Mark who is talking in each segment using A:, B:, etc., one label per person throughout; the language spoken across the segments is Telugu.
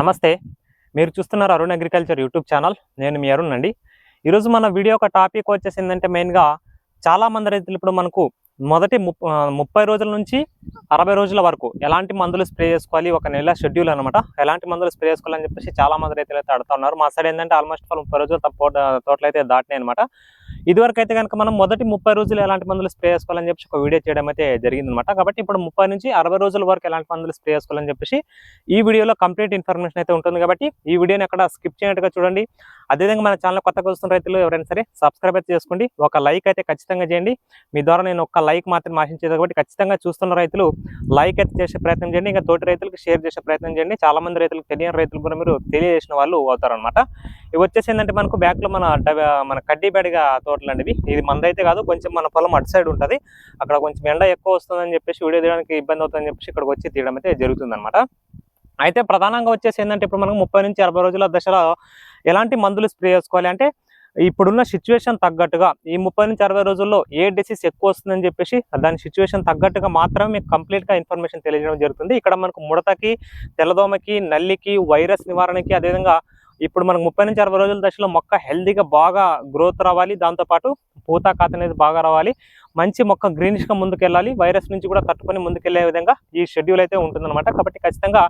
A: నమస్తే. మీరు చూస్తున్నారు అరుణ్ అగ్రికల్చర్ యూట్యూబ్ ఛానల్. నేను మీ అరుణ్ అండి. ఈరోజు మన వీడియో ఒక టాపిక్ వచ్చేసి ఏంటంటే మెయిన్గా చాలా మంది రైతులు ఇప్పుడు మనకు మొదటి ముప్ ముప్పై రోజుల నుంచి అరవై రోజుల వరకు ఎలాంటి మందులు స్ప్రే చేసుకోవాలి ఒక నెల షెడ్యూల్ అనమాట ఎలాంటి మందులు స్ప్రే చేసుకోవాలని చెప్పేసి చాలా మంది రైతులు అయితే అడుగుతా ఉన్నారు. మా సైడ్ ఏంటంటే ఆల్మోస్ట్ వాళ్ళు ముప్పై రోజులు తప్ప తోటలు అయితే దాటినాయి అనమాట ఇదివరకు అయితే కనుక మనం మొదటి ముప్పై రోజులు ఎలాంటి మందులు స్ప్రే చేసుకోవాలని చెప్పేసి ఒక వీడియో చేయడం అయితే జరిగింది అనమాట కాబట్టి ఇప్పుడు ముప్పై నుంచి అరవై రోజుల వరకు ఎలాంటి మందులు స్ప్రే చేసుకోవాలని చెప్పేసి ఈ వీడియోలో కంప్లీట్ ఇన్ఫర్మేషన్ అయితే ఉంటుంది కాబట్టి ఈ వీడియోని అక్కడ స్కిప్ చేయనట్టుగా చూడండి. అదేవిధంగా మన ఛానల్ కొత్తగా వస్తున్న రైతులు ఎవరైనా సరే సబ్స్క్రైబ్ అయితే చేసుకోండి. ఒక లైక్ అయితే ఖచ్చితంగా చేయండి. మీ ద్వారా నేను ఒక లైక్ మాత్రం ఆశించేది కాబట్టి ఖచ్చితంగా చూస్తున్న రైతులు లైక్ అయితే చేసే ప్రయత్నం చేయండి. ఇంకా తోటి రైతులకు షేర్ చేసే ప్రయత్నం చేయండి. చాలా మంది రైతులకు తెలియని రైతులు కూడా మీరు తెలియజేసిన వాళ్ళు అవుతారు అనమాట ఇవి వచ్చేసి ఏంటంటే మనకు బ్యాక్లో మన కడ్డీ మన తోటలు అండి ఇది మందైతే కాదు కొంచెం మన పొలం అటు సైడ్ ఉంటుంది. అక్కడ కొంచెం ఎండ ఎక్కువ వస్తుందని చెప్పేసి వీడియో తీయడానికి ఇబ్బంది అవుతుందని చెప్పేసి ఇక్కడికి వచ్చి తీయడం అయితే జరుగుతుంది అనమాట అయితే ప్రధానంగా వచ్చేసి ఏంటంటే ఇప్పుడు మనకు ముప్పై నుంచి అరవై రోజుల దశలో ఎలాంటి మందులు స్ప్రే చేసుకోవాలి అంటే ఇప్పుడున్న సిచ్యువేషన్ తగ్గట్టుగా ఈ ముప్పై నుంచి అరవై రోజుల్లో ఏ డిసీజ్ ఎక్కువ వస్తుందని చెప్పేసి దాని సిచ్యువేషన్ తగ్గట్టుగా మాత్రమే మీకు కంప్లీట్గా ఇన్ఫర్మేషన్ తెలియజేయడం జరుగుతుంది. ఇక్కడ మనకు ముడతకి తెల్లదోమకి నల్లికి వైరస్ నివారణకి అదేవిధంగా ఇప్పుడు మనకు ముప్పై నుంచి అరవై రోజుల దశలో మొక్క హెల్దీగా బాగా గ్రోత్ రావాలి. దాంతోపాటు పూత కాత అనేది బాగా రావాలి. మంచి మొక్క గ్రీనిష్గా ముందుకెళ్ళాలి. వైరస్ నుంచి కూడా తట్టుకొని ముందుకెళ్ళే విధంగా ఈ షెడ్యూల్ అయితే ఉంటుందన్నమాట. కాబట్టి ఖచ్చితంగా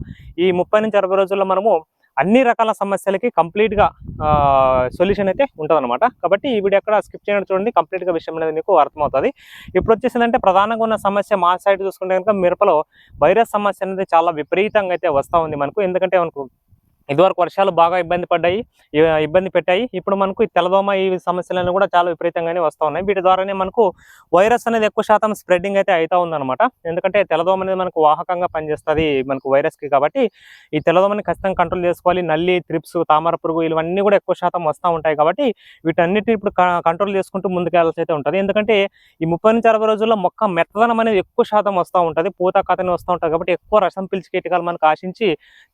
A: ఈ ముప్పై నుంచి అరవై రోజుల్లో మనము అన్ని రకాల సమస్యలకి కంప్లీట్గా సొల్యూషన్ అయితే ఉంటుందన్నమాట. కాబట్టి ఈ వీడియో ఎక్కడ స్కిప్ చేయడం చూడండి. కంప్లీట్గా విషయం అనేది మీకు అర్థమవుతుంది. ఇప్పుడు వచ్చేసిందంటే ప్రధానంగా ఉన్న సమస్య మా సైడ్ చూసుకుంటే కనుక మిరపలో వైరస్ సమస్య అనేది చాలా విపరీతంగా అయితే వస్తూ ఉంది మనకు. ఎందుకంటే మనకు ఇదివరకు వర్షాలు బాగా ఇబ్బంది పడ్డాయి ఇబ్బంది పెట్టాయి. ఇప్పుడు మనకు ఈ తెల్లదోమ ఈ సమస్యలన్నీ కూడా చాలా విపరీతంగానే వస్తూ ఉన్నాయి. వీటి ద్వారానే మనకు వైరస్ అనేది ఎక్కువ శాతం స్ప్రెడ్డింగ్ అయితే అవుతా ఉందన్నమాట. ఎందుకంటే తెల్లదోమ అనేది మనకు వాహకంగా పనిచేస్తుంది మనకు వైరస్కి కాబట్టి ఈ తెల్లదోమని ఖచ్చితంగా కంట్రోల్ చేసుకోవాలి. నల్లి త్రిప్స్ తామర పురుగు ఇవన్నీ కూడా ఎక్కువ శాతం వస్తూ ఉంటాయి కాబట్టి వీటన్నిటిని ఇప్పుడు కంట్రోల్ చేసుకుంటూ ముందుకెళ్ళాల్సి అయితే ఉంటుంది. ఎందుకంటే ఈ ముప్పై నుంచి అరవై రోజుల్లో మొక్క మెత్తదనం అనేది ఎక్కువ శాతం వస్తూ ఉంటుంది. పూత కథని వస్తూ ఉంటుంది కాబట్టి ఎక్కువ రసం పిలిచి కీటకాలు మనకు ఆశించి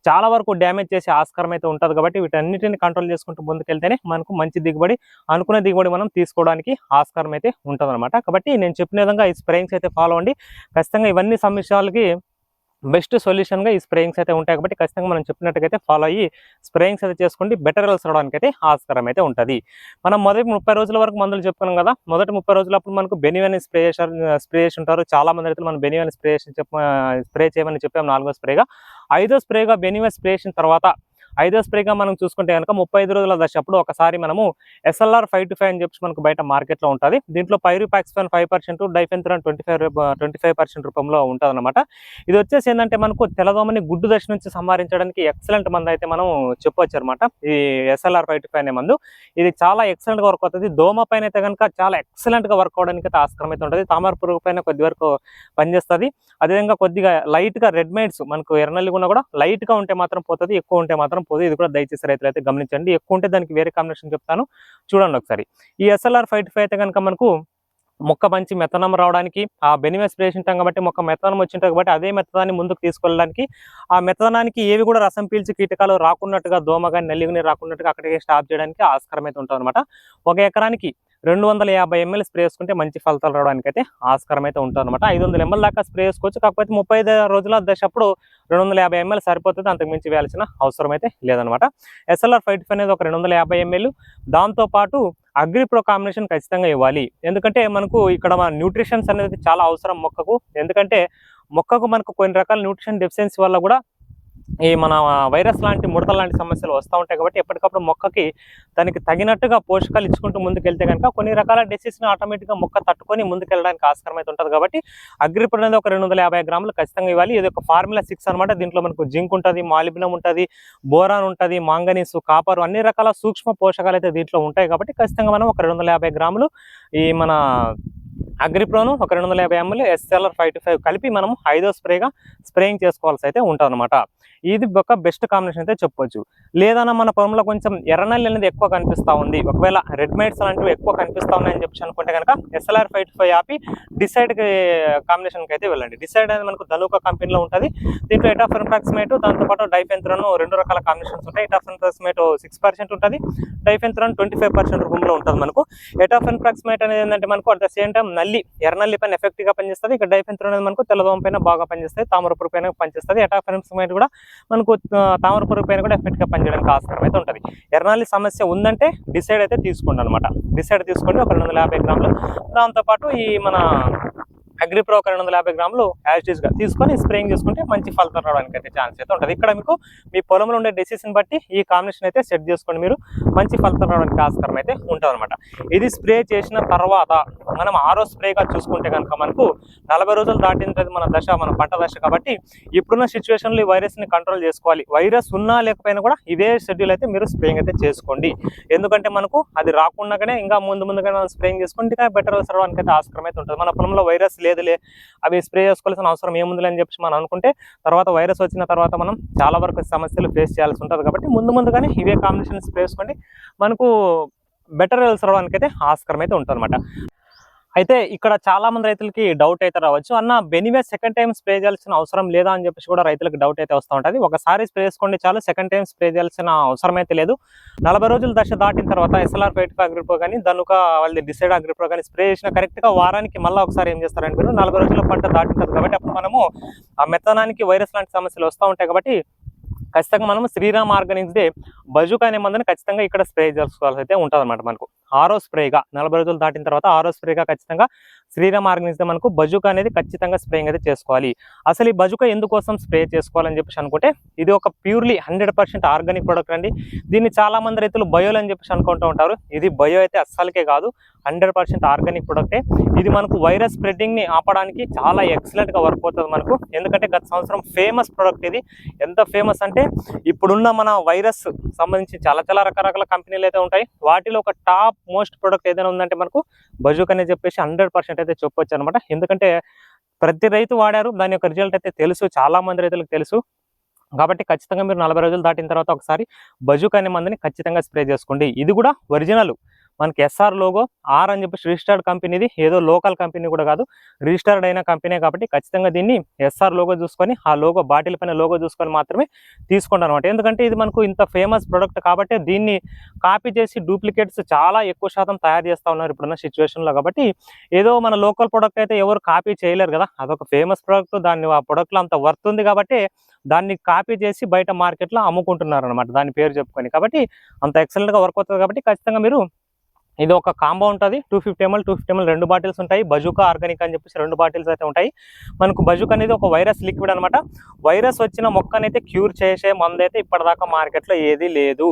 A: చాలా వరకు డ్యామేజ్ చేసే ఆస్కారం అయితే ఉంటుంది కాబట్టి వీటన్నిటిని కంట్రోల్ చేసుకుంటూ ముందుకెళ్తేనే మనకు మంచి దిగుబడి అనుకునే దిగుబడి మనం తీసుకోవడానికి ఆస్కారం అయితే ఉంటుంది కాబట్టి నేను చెప్పిన విధంగా ఈ స్ప్రేయింగ్స్ అయితే ఫాలో అవ్వండి. ఖచ్చితంగా ఇవన్నీ సమస్యలకి బెస్ట్ సొల్యూషన్గా ఈ స్ప్రేయింగ్స్ అయితే ఉంటాయి కాబట్టి ఖచ్చితంగా మనం చెప్పినట్టుగా ఫాలో అయ్యి స్ప్రేయింగ్స్ అయితే చేసుకుంటే బెటర్ రిజల్ట్స్ రావడానికి అయితే ఆస్కారం అయితే ఉంటుంది. మనం మొదటి ముప్పై రోజుల వరకు మందులు చెప్పుకున్నాం కదా మొదటి ముప్పై రోజులప్పుడు మనకు బెనివని స్ప్రే స్ప్రే చేసి ఉంటారు చాలా మంది రైతులు మనం బెనివని స్ప్రే చెప్ప స్ప్రే చేయమని చెప్పాము నాలుగో స్ప్రేగా. ఐదో స్ప్రేగా బెనివెన్ స్ప్రే చేసిన తర్వాత ఐదో స్ప్రేగా మనం చూసుకుంటే కనుక ముప్పై ఐదు రోజుల దశ అప్పుడు ఒకసారి మనము ఎస్ఎల్ఆర్ ఫైవ్ టు ఫైవ్ అని చెప్పి మనకు బయట మార్కెట్లో ఉంటుంది. దీంట్లో pyriproxyfen five percent diafenthiuron twenty five twenty five percent రూపంలో ఉంటుంది అనమాట ఇది వచ్చేసి ఏంటంటే మనకు తెల్లదోమని గుడ్డు దశ నుంచి సంహరించడానికి ఎక్సలెంట్ మందు అయితే మనం చెప్పొచ్చు అనమాట ఈ ఎస్ఎల్ఆర్ ఫైవ్ టు ఫైవ్ అనే మందు. ఇది చాలా ఎక్సలెంట్గా వర్క్ అవుతుంది. దోమ పైన అయితే కనుక చాలా ఎక్సలెంట్గా వర్క్ అవడానికి అయితే ఆస్కారం అయితే ఉంటుంది. తామర పురుగు పైన కొద్ది వరకు పనిచేస్తుంది. అదేవిధంగా కొద్దిగా లైట్గా రెడ్ మైట్స్ మనకు ఎర్రనల్లిగా కూడా కూడా లైట్గా ఉంటే మాత్రం పోతుంది ఎక్కువ ఉంటే మాత్రం పోదు ఇది కూడా దయచేసి రైతులు అయితే గమనించండి. ఎక్కువ ఉంటే దానికి వేరే కాంబినేషన్ చెప్తాను. చూడండి ఒకసారి. ఈ ఎస్ఎల్ఆర్ ఫైవ్ అయితే కనుక మనకు మొక్క మంచి మెత్తనం రావడానికి ఆ బెనిమెస్ స్ప్రే ఉంటాం కాబట్టి మొక్క మెత్తనం వచ్చింటాం కాబట్టి అదే మెత్తనాన్ని ముందుకు తీసుకెళ్ళడానికి ఆ మెత్తనానికి ఏవి కూడా రసం పీల్చి కీటకాలు రాకున్నట్టుగా దోమ కానీ నల్లిగుని రాకున్నట్టుగా అక్కడికి స్టాప్ చేయడానికి ఆస్కారం అయితే ఉంటుంది అనమాట ఒక ఎకరానికి రెండు వందల యాభై ఎంఎల్ స్ప్రే చేసుకుంటే మంచి ఫలితాలు రావడానికి అయితే ఆస్కారం అయితే ఉంటుంది అనమాట ఐదు వందల ఎంఎల్ దాకా స్ప్రే చేసుకోవచ్చు కాకపోతే ముప్పై ఐదు రోజుల దశప్పుడు రెండు వందల యాభై ఎంఎల్ సరిపోతుంది. అంతకు మించి వేయాల్సిన అవసరం అయితే లేదనమాట ఎస్ఎల్ఆర్ ఫైవ్ అనేది ఒక రెండు వందల యాభై ఎంఎల్. దాంతోపాటు అగ్రిప్రో కాంబినేషన్ ఖచ్చితంగా ఇవ్వాలి. ఎందుకంటే మనకు ఇక్కడ మన న్యూట్రిషన్స్ అనేది చాలా అవసరం మొక్కకు. ఎందుకంటే మొక్కకు మనకు కొన్ని రకాల న్యూట్రిషన్ డెఫిషియన్సీ వల్ల కూడా ఈ మన వైరస్ లాంటి ముడత లాంటి సమస్యలు వస్తూ ఉంటాయి కాబట్టి ఎప్పటికప్పుడు మొక్కకి దానికి తగినట్టుగా పోషకాలు ఇచ్చుకుంటూ ముందుకెళ్తే కనుక కొన్ని రకాల డిసీజ్ని ఆటోమేటిక్గా మొక్క తట్టుకొని ముందుకెళ్ళడానికి ఆస్కారం అయితే ఉంటుంది కాబట్టి అగ్రిపుల్ అనేది ఒక రెండు వందల యాభై గ్రాములు ఖచ్చితంగా ఇవ్వాలి. ఇది ఒక ఫార్ములా సిక్స్ అనమాట దీంట్లో మనకు జింక్ ఉంటుంది మాలిబినం ఉంటుంది బోరాన్ ఉంటుంది మాంగనీస్ కాపర్ అన్ని రకాల సూక్ష్మ పోషకాలు అయితే దీంట్లో ఉంటాయి కాబట్టి ఖచ్చితంగా మనం ఒక రెండు వందల యాభై గ్రాములు ఈ మన అగ్రిప్రోను ఒక రెండు వందల యాభై ML SLR five two five కలిపి మనం ఐదో స్ప్రేగా స్ప్రేయింగ్ చేసుకోవాల్సి అయితే ఉంటుంది ఇది ఒక బెస్ట్ కాంబినేషన్ అయితే చెప్పొచ్చు. లేదన్నా మన పొలంలో కొంచెం ఎర్రనల్లి అనేది ఎక్కువ కనిపిస్తా ఉంది. ఒకవేళ రెడ్ మైట్స్ అలాంటివి ఎక్కువ కనిపిస్తా ఉన్నాయని చెప్పి అనుకుంటే కనుక ఎస్ఎల్ఆర్ ఫైవ్ ఫైవ్ ఆపి డిసైడ్ కాంబినేషన్కి అయితే వెళ్ళండి. డిసైడ్ అనేది మనకు ధనుక కంపెనీలో ఉంటుంది. దీంట్లో ఎటాఫెన్ ప్రాక్సిమేట్ దాంతోపాటు డైఫెంత్రన్ రెండు రకాల కాంబినేషన్స్ ఉంటాయి. ఎటాఫెన్ ప్రాక్సిమేట్ సిక్స్ పర్సెంట్ ఉంటుంది. డైఫెంత్రన్ ట్వంటీ ఫైవ్ పర్సెంట్ రూపంలో ఉంటుంది మనకు. ఎటాఫెన్ ప్రాక్సిమేట్ అనేది ఏంటంటే మనకు అట్ ద సేమ్ టైం నల్లి ఎర్రనల్లి పైన ఎఫెక్ట్గా పనిచేస్తుంది. ఇక డైఫెంత్రన్ అనేది మనకు తెల్లదోమ పైన బాగా పనిచేస్తుంది. తామరపురు పైన పనిచేస్తుంది. ఎటాఫెన్ ప్రాక్సిమేట్ కూడా మనకు తామర పురుగు పైన కూడా ఎఫెక్ట్గా పనిచేయడానికి ఆస్కారం అయితే ఉంటుంది. ఎర్నాలి సమస్య ఉందంటే డిసైడ్ అయితే తీసుకోండి అనమాట డిసైడ్ తీసుకోండి. ఒక రెండు వందల యాభై గ్రాములు. దాంతోపాటు ఈ మన అగ్రిప్రో ఒక రెండు వందల యాభై గ్రాములు యాజిటీస్గా తీసుకొని స్ప్రేయింగ్ చేసుకుంటే మంచి ఫలితం రావడానికి అయితే ఛాన్స్ అయితే ఉంటుంది. ఇక్కడ మీకు మీ పొలంలో ఉండే డెసిషన్ బట్టి ఈ కాంబినేషన్ అయితే సెట్ చేసుకోండి మీరు. మంచి ఫలితం రావడానికి ఆస్కారం అయితే ఉంటుందన్నమాట. ఇది స్ప్రే చేసిన తర్వాత మనం ఆరో స్ప్రేగా చూసుకుంటే కనుక మనకు నలభై రోజులు దాటిన తర్వాత మన దశ మన పంట దశ కాబట్టి ఇప్పుడున్న సిచ్యువేషన్లో ఈ వైరస్ని కంట్రోల్ చేసుకోవాలి. వైరస్ ఉన్నా లేకపోయినా కూడా ఇదే షెడ్యూల్ అయితే మీరు స్ప్రేయింగ్ అయితే చేసుకోండి. ఎందుకంటే మనకు అది రాకుండానే ఇంకా ముందు ముందుగానే మనం స్ప్రేయింగ్ చేసుకుంటే బెటర్ రావడానికి అయితే ఆస్కారం అయితే ఉంటుంది. మన పొలంలో వైరస్ లేదులే అవి స్ప్రే చేసుకోవాల్సిన అవసరం ఏముందిలే అని చెప్పి మనం అనుకుంటే తర్వాత వైరస్ వచ్చిన తర్వాత మనం చాలా వరకు సమస్యలు ఫేస్ చేయాల్సి ఉంటుంది కాబట్టి ముందు ముందుగానే ఇవే కాంబినేషన్ స్ప్రే చేసుకోండి మనకు బెటర్ రిజల్ట్స్ రావడానికి అయితే ఆస్కారం అయితే ఉంటుంది అయితే ఇక్కడ చాలా మంది రైతులకి డౌట్ అయితే రావచ్చు. అన్న బెనివే సెకండ్ టైం స్ప్రే చేయాల్సిన అవసరం లేదా అని చెప్పేసి కూడా రైతులకు డౌట్ అయితే వస్తూ ఉంటుంది. ఒకసారి స్ప్రే చేసుకోండి చాలు సెకండ్ టైం స్ప్రే చేయాల్సిన అవసరం అయితే లేదు. నలభై రోజుల దశ దాటిన తర్వాత ఎస్ఎల్ఆర్ ఫైవ్ అగ్రిప్రో కానీ దనుక వాళ్ళది డిసైడ్ అగ్రిప్రో కానీ స్ప్రే చేసిన కరెక్ట్గా వారానికి మళ్ళీ ఒకసారి ఏం చేస్తారంటే మీరు నలభై రోజుల పంట దాటింటుంది కాబట్టి అప్పుడు మనము ఆ మెత్తనానికి వైరస్ లాంటి సమస్యలు వస్తూ ఉంటాయి కాబట్టి ఖచ్చితంగా మనం శ్రీరామ్ ఆర్గానిక్స్ డే బజుక్ అనే మందుని ఖచ్చితంగా ఇక్కడ స్ప్రే చేసుకోవాల్సి అయితే ఉంటుంది అనమాట మనకు. ఆరో స్ప్రేగా నలభై రోజులు దాటిన తర్వాత ఆరో స్ప్రేగా ఖచ్చితంగా శ్రీరామ్ ఆర్గనిజం మనకు బజుక అనేది ఖచ్చితంగా స్ప్రేయింగ్ అయితే చేసుకోవాలి. అసలు ఈ బజుక ఎందుకోసం స్ప్రే చేసుకోవాలని చెప్పేసి అనుకుంటే ఇది ఒక purely hundred percent organic product అండి. దీన్ని చాలా మంది రైతులు బయోలు అని చెప్పేసి అనుకుంటూ ఉంటారు. ఇది బయో అయితే అస్సలకే కాదు. హండ్రెడ్ పర్సెంట్ ఆర్గానిక్ ప్రొడక్టే. ఇది మనకు వైరస్ స్ప్రెడ్డింగ్ని ఆపడానికి చాలా ఎక్సలెంట్గా వర్క్ అవుతుంది మనకు. ఎందుకంటే గత సంవత్సరం ఫేమస్ ప్రొడక్ట్ ఇది. ఎంత ఫేమస్ అంటే ఇప్పుడున్న మన వైరస్ సంబంధించి చాలా చాలా రకరకాల కంపెనీలు అయితే ఉంటాయి. వాటిలో ఒక టాప్ మోస్ట్ ప్రొడక్ట్ ఏదైనా ఉందంటే మనకు బజుక్ అని చెప్పేసి హండ్రెడ్ పర్సెంట్ అయితే చెప్పొచ్చు అనమాట. ఎందుకంటే ప్రతి రైతు వాడారు. దాని యొక్క రిజల్ట్ అయితే తెలుసు. చాలా మంది రైతులకు తెలుసు. కాబట్టి ఖచ్చితంగా మీరు నలభై రోజులు దాటిన తర్వాత ఒకసారి బజుక్ అనే మందుని ఖచ్చితంగా స్ప్రే చేసుకోండి. ఇది కూడా ఒరిజినల్. మనకి ఎస్ఆర్ లోగో ఆర్ అని చెప్పేసి రిజిస్టర్డ్ కంపెనీది ఏదో లోకల్ కంపెనీ కూడా కాదు రిజిస్టర్డ్ అయిన కంపెనీ కాబట్టి ఖచ్చితంగా దీన్ని ఎస్ఆర్ లోగో చూసుకొని ఆ లోగో బాటిల్ పైన లోగో చూసుకొని మాత్రమే తీసుకోండి అనమాట ఎందుకంటే ఇది మనకు ఇంత ఫేమస్ ప్రొడక్ట్ కాబట్టి దీన్ని కాపీ చేసి డూప్లికేట్స్ చాలా ఎక్కువ శాతం తయారు చేస్తూ ఉన్నారు ఇప్పుడున్న సిచ్యువేషన్లో కాబట్టి ఏదో మన లోకల్ ప్రొడక్ట్ అయితే ఎవరు కాపీ చేయలేరు కదా. అదొక ఫేమస్ ప్రొడక్ట్ దాన్ని ఆ ప్రొడక్ట్లో అంత వర్త్ ఉంది కాబట్టి దాన్ని కాపీ చేసి బయట మార్కెట్లో అమ్ముకుంటున్నారు అనమాట దాని పేరు చెప్పుకొని. కాబట్టి అంత ఎక్సలెంట్గా వర్క్ అవుతుంది కాబట్టి ఖచ్చితంగా మీరు ఇది ఒక కాంబో ఉంటుంది. Two fifty ML two fifty ML రెండు బాటిల్స్ ఉంటాయి. బజుకా ఆర్గానిక్ అని చెప్పేసి రెండు బాటిల్స్ అయితే ఉంటాయి. మనకు బజుక్ అనేది ఒక వైరస్ లిక్విడ్ అనమాట వైరస్ వచ్చిన మొక్కనైతే క్యూర్ చేసే మందు అయితే ఇప్పటిదాకా మార్కెట్లో ఏది లేదు.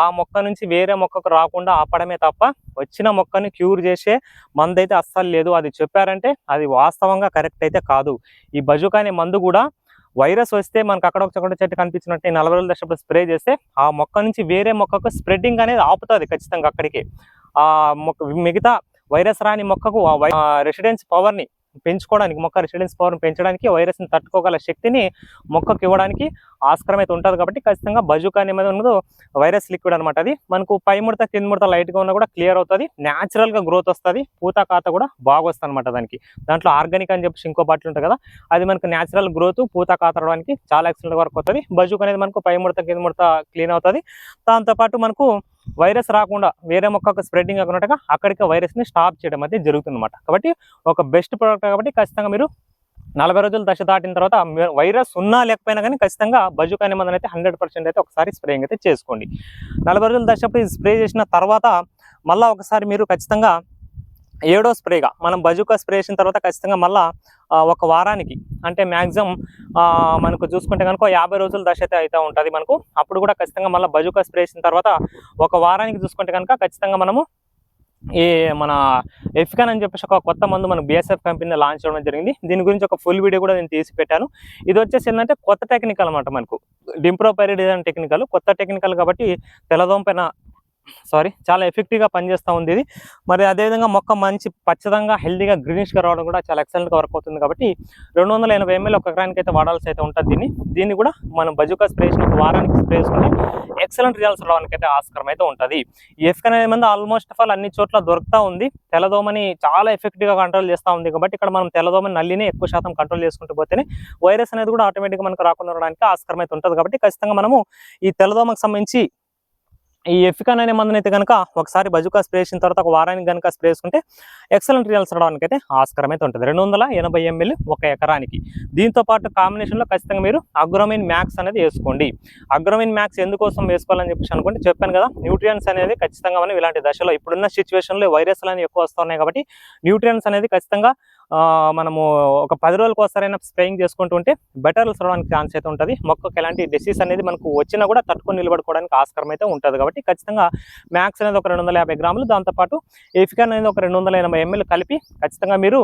A: ఆ మొక్క నుంచి వేరే మొక్కకు రాకుండా ఆపడమే తప్ప వచ్చిన మొక్కని క్యూర్ చేసే మందు అయితే అస్సలు లేదు. అది చెప్పారంటే అది వాస్తవంగా కరెక్ట్ అయితే కాదు. ఈ బజుకా అనే మందు కూడా వైరస్ వస్తే మనకు అక్కడ ఒక చోట చెట్టు కనిపించినట్టు నలభై రోజుల దశ స్ప్రే చేస్తే ఆ మొక్క నుంచి వేరే మొక్కకు స్ప్రెడ్డింగ్ అనేది ఆపుతుంది ఖచ్చితంగా అక్కడికి. ఆ మొక్క మిగతా వైరస్ రాని మొక్కకు ఆ రెసిడెన్స్ పవర్ని పెంచుకోవడానికి మొక్క రెసిడెన్స్ పవర్ని పెంచడానికి వైరస్ని తట్టుకోగల శక్తిని మొక్కకు ఇవ్వడానికి ఆస్కారం అయితే ఉంటుంది కాబట్టి ఖచ్చితంగా బజుకా అనేది ఉన్నదో వైరస్ లిక్విడ్ అనమాట అది. మనకు పై ముడత కింద ముడత లైట్గా ఉన్నా కూడా క్లియర్ అవుతుంది. న్యాచురల్గా గ్రోత్ వస్తుంది. పూత కాత కూడా బాగొస్తుంది అనమాట దానికి. దాంట్లో ఆర్గానిక్ అని చెప్పేసి ఇంకో బాటిల్ ఉంటుంది కదా అది మనకు న్యాచురల్ గ్రోత్ పూత కాత రావడానికి చాలా ఎక్సలెంట్ వర్క్ అవుతుంది బజుక్ అనేది మనకు పై ముడత కింద ముడత క్లీన్ అవుతుంది. దాంతోపాటు మనకు వైరస్ రాకుండా వేరే మొక్కకు స్ప్రెడ్డింగ్ కాకుండా అక్కడికి వైరస్ని స్టాప్ చేయడం అయితే జరుగుతుందన్నమాట. కాబట్టి ఒక బెస్ట్ ప్రోడక్ట్ కాబట్టి ఖచ్చితంగా మీరు నలభై రోజులు దశ దాటిన తర్వాత వైరస్ ఉన్నా లేకపోయినా కానీ ఖచ్చితంగా బజుక్ అనే అయితే హండ్రెడ్ పర్సెంట్ అయితే ఒకసారి స్ప్రేయింగ్ అయితే చేసుకోండి. నలభై రోజుల దశప్పుడు ఇది స్ప్రే చేసిన తర్వాత మళ్ళీ ఒకసారి మీరు ఖచ్చితంగా ఏడో స్ప్రేగా మనం బజుకా స్ప్రే చేసిన తర్వాత ఖచ్చితంగా మళ్ళీ ఒక వారానికి అంటే మ్యాక్సిమం మనకు చూసుకుంటే కనుక యాభై రోజుల దశ అయితే అయితే ఉంటుంది మనకు. అప్పుడు కూడా ఖచ్చితంగా మళ్ళీ బజుకా స్ప్రే చేసిన తర్వాత ఒక వారానికి చూసుకుంటే కనుక ఖచ్చితంగా మనము ఈ మన ఎఫికాన్ అని చెప్పేసి ఒక కొత్త మందు మన బిఎస్ఎఫ్ కంపెనీ లాంచ్ చేయడం జరిగింది. దీని గురించి ఒక ఫుల్ వీడియో కూడా నేను తీసి పెట్టాను. ఇది వచ్చేసి ఏంటంటే కొత్త టెక్నికల్ అనమాట మనకు. డింప్రో పైరిడిజన్ టెక్నికల్ కొత్త టెక్నికల్ కాబట్టి తెల్లదోమ పైన సారీ చాలా ఎఫెక్టివ్గా పనిచేస్తూ ఉంది ఇది. మరి అదేవిధంగా మొక్క మంచి పచ్చదంగా హెల్దీగా గ్రీనిష్గా రావడం కూడా చాలా ఎక్సలెంట్గా వర్క్ అవుతుంది కాబట్టి రెండు వందల ఎనభై ఎంఎల్ ఒక ఎకరానికి అయితే వాడాల్సి అయితే ఉంటుంది దీన్ని. దీన్ని కూడా మనం బజుకా స్ప్రే చేసిన ఒక వారానికి స్ప్రే చేసుకుంటే ఎక్సలెంట్ రిజల్ట్స్ రావడానికి అయితే ఆస్కారం అయితే ఉంటుంది. ఈ ఎఫ్కన్ అనేది మంది ఆల్మోస్ట్ ఆఫ్ ఆల్ అన్ని చోట్ల దొరుకుతూ ఉంది. తెల్లదోమని చాలా ఎఫెక్టివ్గా కంట్రోల్ చేస్తూ ఉంది కాబట్టి ఇక్కడ మనం తెల్లదోమని నల్లిని ఎక్కువ శాతం కంట్రోల్ చేసుకుంటూ పోతేనే వైరస్ అనేది కూడా ఆటోమేటిక్గా మనకు రాకుండా ఉండడానికి ఆస్కారం అయితే ఉంటుంది కాబట్టి ఖచ్చితంగా మనము ఈ తెల్లదోమకు సంబంధించి ఈ ఎఫికాన్ అనే మందుని అయితే కనుక ఒకసారి బజుకా స్ప్రే చేసిన తర్వాత ఒక వారానికి కనుక స్ప్రే చేసుకుంటే ఎక్సలెంట్ రిజల్ట్స్ రావడానికి అయితే ఆస్కారం అయితే ఉంటుంది. రెండు వందల ఎనభై ఎంఎల్ ఒక ఎకరానికి. దీంతో పాటు కాంబినేషన్లో ఖచ్చితంగా మీరు అగ్రోమైన్ మ్యాక్స్ అనేది వేసుకోండి. అగ్రోమైన్ మ్యాక్స్ ఎందుకోసం వేసుకోవాలని చెప్పేసి అనుకుంటే చెప్పాను కదా న్యూట్రియన్స్ అనేది ఖచ్చితంగా మనం ఇలాంటి దశలో ఇప్పుడున్న సిచ్యువేషన్లో వైరస్లు అనేవి ఎక్కువ వస్తున్నాయి కాబట్టి న్యూట్రియన్స్ అనేది ఖచ్చితంగా మనము ఒక పది రోజులకు ఒకసారైనా స్ప్రేయింగ్ చేసుకుంటూ ఉంటే బెటర్ రావడానికి ఛాన్స్ అయితే ఉంటుంది. మొక్కకు ఎలాంటి డిసీజ్ అనేది మనకు వచ్చినా కూడా తట్టుకొని నిలబడుకోవడానికి ఆస్కారం అయితే ఉంటుంది. కాబట్టి ఖచ్చితంగా మ్యాక్స్ అనేది ఒక రెండు వందల యాభై గ్రాములు. దాంతోపాటు ఎఫికన్ అనేది ఒక రెండు వందల ఎనభై ఎంఎల్ కలిపి ఖచ్చితంగా మీరు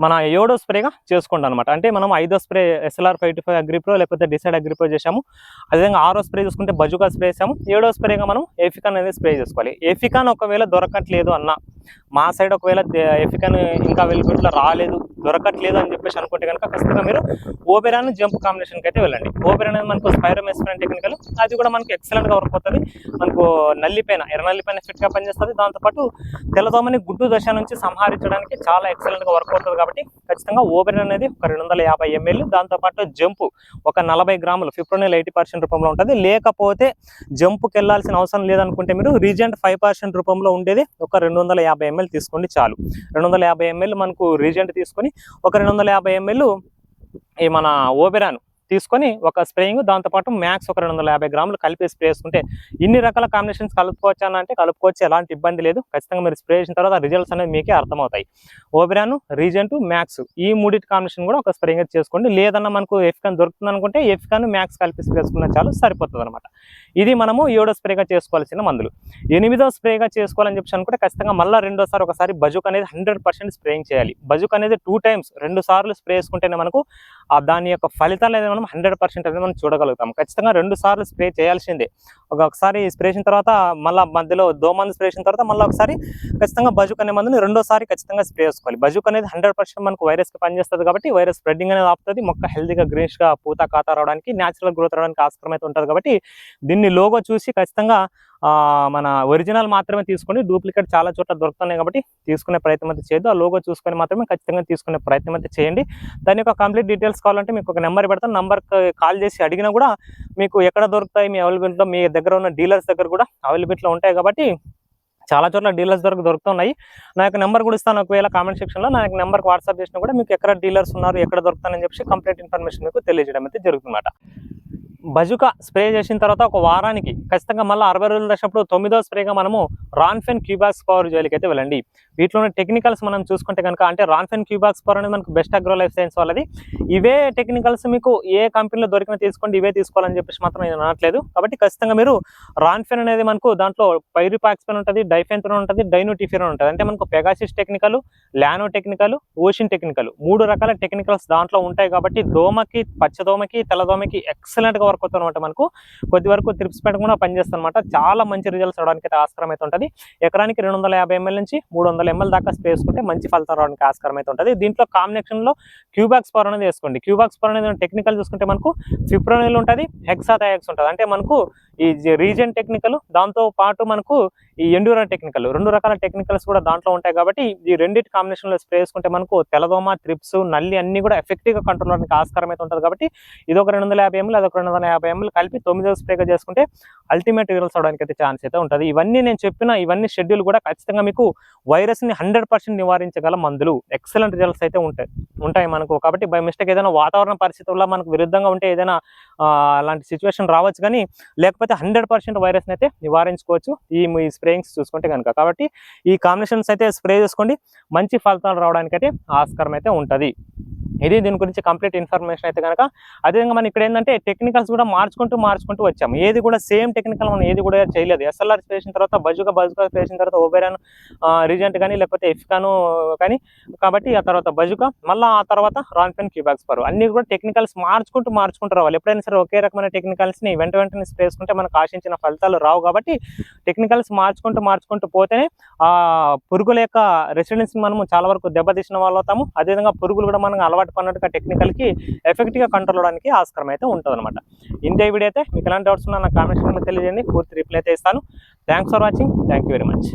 A: మన ఏడో స్ప్రేగా చేసుకుంటాం అనమాట అంటే మనం ఐదో spray SLR five five Agripro లేకపోతే డిసైడ్ అగ్రిప్రో చేసాము అదేవిధంగా ఆరో స్ప్రే చూసుకుంటే బజుకా స్ప్రే చేసాము ఏడో స్ప్రేగా మనం ఎఫికాన్ అనేది స్ప్రే చేసుకోవాలి. ఎఫికాన్ ఒకవేళ దొరకట్లేదు అన్న మా సైడ్ ఒకవేళ ఎఫికాన్ ఇంకా అవైలబిలిటీలో రాలేదు దొరకట్లేదు అని చెప్పేసి అనుకుంటే కనుక ఖచ్చితంగా మీరు ఓబెరాన్ జంప్ కాంబినేషన్కి అయితే వెళ్ళండి. ఓబెర్ అనేది మనకు స్పైరోమెస్ఫిరన్ టెక్నికల్ అది కూడా మనకి ఎక్సలెంట్గా వర్క్ అవుతుంది. మనకు నల్లిపైన ఎర్ర నల్లిపైన ఫిట్గా పనిచేస్తుంది. దాంతోపాటు తెల్లదోమని గుడ్డు దశ నుంచి సంహరించడానికి చాలా ఎక్సలెంట్గా వర్క్ అవుతుంది కాబట్టి ఖచ్చితంగా ఓబెరాన్ అనేది ఒక రెండు వందల యాభై ఎంఎల్ దాంతోపాటు జంప్ ఒక నలభై గ్రాములు ఫిప్రోనిల్ ఎయిటీ పర్సెంట్ రూపంలో ఉంటుంది. లేకపోతే జంప్కి వెళ్ళాల్సిన అవసరం లేదనుకుంటే మీరు రీజెంట్ ఫైవ్ పర్సెంట్ రూపంలో ఉండేది ఒక రెండు వందల యాభై ఎంఎల్ తీసుకోండి చాలు. రెండు వందల యాభై ఎంఎల్ మనకు రీజెంట్ తీసుకొని ఒక రెండు వందల యాభై ఎంఎల్ ఈ మన ఓపెరాను తీసుకొని ఒక స్ప్రేయింగ్ దాంతోపాటు మ్యాక్స్ ఒక రెండు వందల యాభై గ్రాములు కలిపి స్ప్రే చేసుకుంటే ఇన్ని రకాల కాంబినేషన్స్ కలుపుకోవచ్చు అని అంటే కలుపుకోవచ్చు ఎలాంటి ఇబ్బంది లేదు. ఖచ్చితంగా మీరు స్ప్రే చేసిన తర్వాత రిజల్ట్స్ అనేవి మీకే అర్థమవుతాయి. ఓబెరాను రీజెంట్ మ్యాక్స్ ఈ మూడింటి కాంబినేషన్ కూడా ఒక స్ప్రేయింగ్ చేసుకోండి. లేదన్న మనకు ఎఫ్కాన్ దొరుకుతుంది అనుకుంటే ఎఫ్కాన్ మ్యాక్స్ కలిపి స్ప్రే చేసుకున్న చాలు సరిపోతుంది అనమాట ఇది మనము ఏడో స్ప్రేగా చేసుకోవాల్సిన మందులు. ఎనిమిదో స్ప్రేగా చేసుకోవాలని చెప్పి అనుకుంటే ఖచ్చితంగా మళ్ళీ రెండోసారి ఒకసారి బజుక్ అనేది హండ్రెడ్ పర్సెంట్ స్ప్రేయింగ్ చేయాలి. బజుక్ అనేది టూ టైమ్స్ రెండు సార్లు స్ప్రే చేసుకుంటేనే మనకు దాని యొక్క ఫలితాలు అనేది మనం హండ్రెడ్ పర్సెంట్ అనేది మనం చూడగలుగుతాం. ఖచ్చితంగా రెండు సార్లు స్ప్రే చేయాల్సిందే. ఒకసారి స్ప్రే చేసిన తర్వాత మళ్ళీ మధ్యలో దోమంది స్ప్రే చేసిన తర్వాత మళ్ళీ ఒకసారి ఖచ్చితంగా బజుక్ అనే మందుని రెండోసారి ఖచ్చితంగా స్ప్రే చేసుకోవాలి. బజుక్ అనేది హండ్రెడ్ పర్సెంట్ మనకు వైరస్కి పనిచేస్తుంది కాబట్టి వైరస్ స్ప్రెడ్డింగ్ అనేది ఆపుతుంది. మొక్క హెల్తీగా గ్రీన్స్గా పూత ఖాతా రావడానికి న్యాచురల్ గ్రోత్ రావడానికి ఆస్కారం అయితే ఉంటుంది కాబట్టి దీన్ని లోగో చూసి ఖచ్చితంగా మన ఒరిజినల్ మాత్రమే తీసుకోండి డూప్లికేట్ చాలా చోట్ల దొరుకుతున్నాయి కాబట్టి తీసుకునే ప్రయత్నం అయితే చేయొద్దు. ఆ లోగో చూసుకొని మాత్రమే ఖచ్చితంగా తీసుకునే ప్రయత్నం అయితే చేయండి. దాని యొక్క కంప్లీట్ డీటెయిల్స్ కావాలంటే మీకు ఒక నెంబర్ పెడతాను నెంబర్కి కాల్ చేసి అడిగినా కూడా మీకు ఎక్కడ దొరుకుతాయి మీ అవైలబిలిటీలో మీ దగ్గర ఉన్న డీలర్స్ దగ్గర కూడా అవైలబిలిటీలో ఉంటాయి కాబట్టి చాలా చోట్ల డీలర్స్ దొరకు దొరుకుతున్నాయి. నా యొక్క నెంబర్ కూడా ఇస్తాను. ఒకవేళ కామెంట్ సెక్షన్లో నా యొక్క నెంబర్కి వాట్సాప్ చేసినా కూడా మీకు ఎక్కడ డీలర్స్ ఉన్నారు ఎక్కడ దొరుకుతానని చెప్పి కంప్లీట్ ఇన్ఫర్మేషన్ మీకు తెలియజేయడం అయితే జరుగుతుందన్నమాట. బజుకా స్ప్రే చేసిన తర్వాత ఒక వారానికి ఖచ్చితంగా మళ్ళీ అరవై రోజులు దశప్పుడు తొమ్మిదో స్ప్రేగా మనము రాన్ఫెన్ క్యూబాక్స్ పవర్ జోలికి అయితే వెళ్ళండి. వీటిలోని టెక్నికల్స్ మనం చూసుకుంటే కనుక అంటే రాన్ఫెన్ క్యూబాక్స్ పవర్ అనేది మనకు బెస్ట్ అగ్రో లైఫ్ సైన్స్ వాళ్ళది. ఇవే టెక్నికల్స్ మీకు ఏ కంపెనీలో దొరికిన తీసుకోండి ఇవే తీసుకోవాలని చెప్పేసి మాత్రం నేను అనట్లేదు. కాబట్టి ఖచ్చితంగా మీరు రాన్ఫెన్ అనేది మనకు దాంట్లో పైరిపాక్స్పెన్ ఉంటుంది డైఫెన్థ్రోన్ ఉంటుంది డైనోటిఫిరన్ ఉంటుంది. అంటే మనకు పెగాసిస్ టెక్నికల్ ల్యానో టెక్నికల్ ఓషన్ టెక్నికల్ మూడు రకాల టెక్నికల్స్ దాంట్లో ఉంటాయి కాబట్టి దోమకి పచ్చదోమకి తెల్లదోమకి ఎక్సలెంట్గా వర్క్ అవుతుంది అనమాట మనకు. కొద్ది వరకు త్రిప్స్ పెట్టకుండా కూడా పనిచేస్తుంది అనమాట చాలా మంచి రిజల్ట్స్ రావడానికి అయితే ఆస్కారం అయితే ఉంటుంది. ఎకరానికి రెండు వందల యాభై ఎంఎల్ నుంచి మూడు వందల ఎంఎల్ దాకా స్పేస్ చేసుకుంటే మంచి ఫలితం రావడానికి ఆస్కారం అయితే ఉంటుంది. దీంట్లో కాంబినేషన్లో క్యూబాక్స్ పవర్ అనేది వేసుకోండి. క్యూబాక్స్ పవర్ అనేది టెక్నికల్ చూసుకుంటే మనకు ఫిప్రోనిల్ ఉంటుంది హెక్సాథయాక్స్ ఉంటుంది. అంటే మనకు ఈ రీజన్ టెక్నికల్ దాంతో పాటు మనకు ఈ ఎండూరా టెక్నికల్ రెండు రకాల టెక్నికల్స్ కూడా దాంట్లో ఉంటాయి కాబట్టి ఈ రెండింటి కాంబినేషన్లో స్ప్రే చేసుకుంటే మనకు తెలదోమ త్రిప్స్ నల్లి అన్ని కూడా ఎఫెక్టివ్గా కంట్రోల్ అవడానికి ఆస్కారం అయితే ఉంటుంది కాబట్టి ఇది ఒక రెండు వందల యాభై ఎంఎల్ అదొక రెండు వందల యాభై ఎంఎల్ కలిపి తొమ్మిదో స్ప్రేగా చేసుకుంటే అల్టిమేట్ రిజల్ట్స్ అవడానికి అయితే ఛాన్స్ అయితే ఉంటుంది. ఇవన్నీ నేను చెప్పిన ఇవన్నీ షెడ్యూల్ కూడా ఖచ్చితంగా మీకు వైరస్ని హండ్రెడ్ పర్సెంట్ నివారించగల మందులు. ఎక్సలెంట్ రిజల్ట్స్ అయితే ఉంటాయి ఉంటాయి మనకు. కాబట్టి బై మిస్టేక్ ఏదైనా వాతావరణ పరిస్థితుల్లో మనకు విరుద్ధంగా ఉంటే ఏదైనా అలాంటి సిచ్యువేషన్ రావచ్చు కానీ లేకపోతే హండ్రెడ్ పర్సెంట్ వైరస్ని అయితే నివారించుకోవచ్చు. ఈ మీ స్ప్రేయింగ్స్ చూసుకుంటే కనుక. కాబట్టి ఈ కాంబినేషన్స్ అయితే స్ప్రే చేసుకోండి. మంచి ఫలితాలు రావడానికి అయితే ఆస్కారం అయితే ఉంటుంది. ఇది దీని గురించి కంప్లీట్ ఇన్ఫర్మేషన్ అయితే కనుక అదేవిధంగా మనం ఇక్కడ ఏంటంటే టెక్నికల్స్ కూడా మార్చుకుంటూ మార్చుకుంటూ వచ్చాము. ఏది కూడా సేమ్ టెక్నికల్ మనం ఏది కూడా చేయలేదు. ఎస్ఎల్ఆర్ చేసిన తర్వాత బజుగా బజుగా చేసిన తర్వాత ఓబెరాన్ రీజెంట్ కానీ లేకపోతే ఎఫ్కాను కానీ కాబట్టి ఆ తర్వాత బజుగా మళ్ళీ ఆ తర్వాత రాన్ఫెన్ క్యూబాక్స్ పరు అన్ని కూడా టెక్నికల్స్ మార్చుకుంటూ మార్చుకుంటూ రావాలి. ఎప్పుడైనా సరే ఒకే రకమైన టెక్నికల్స్ని వెంట వెంటనే స్ప్రే చేసుకుంటే మనకు ఆశించిన ఫలితాలు రావు కాబట్టి టెక్నికల్స్ మార్చుకుంటూ మార్చుకుంటూ పోతేనే ఆ పురుగుల యొక్క రెసిడెన్స్ మనము చాలా వరకు దెబ్బతీసిన వాళ్ళు అవుతాము. అదేవిధంగా పురుగులు కూడా మనం అలవాటు పడినట్టుగా టెక్నికల్కి ఎఫెక్ట్గా కంట్రోల్ అవడానికి ఆస్కారం అయితే ఉంటుంది అనమాట ఇంతే వీడియో అయితే మీకు ఎలాంటి డౌట్స్ ఉన్నా నా కామెంట్ తెలియజేయండి. పూర్తి రిప్లై అయితే ఇస్తాను. Thanks for watching thank you very much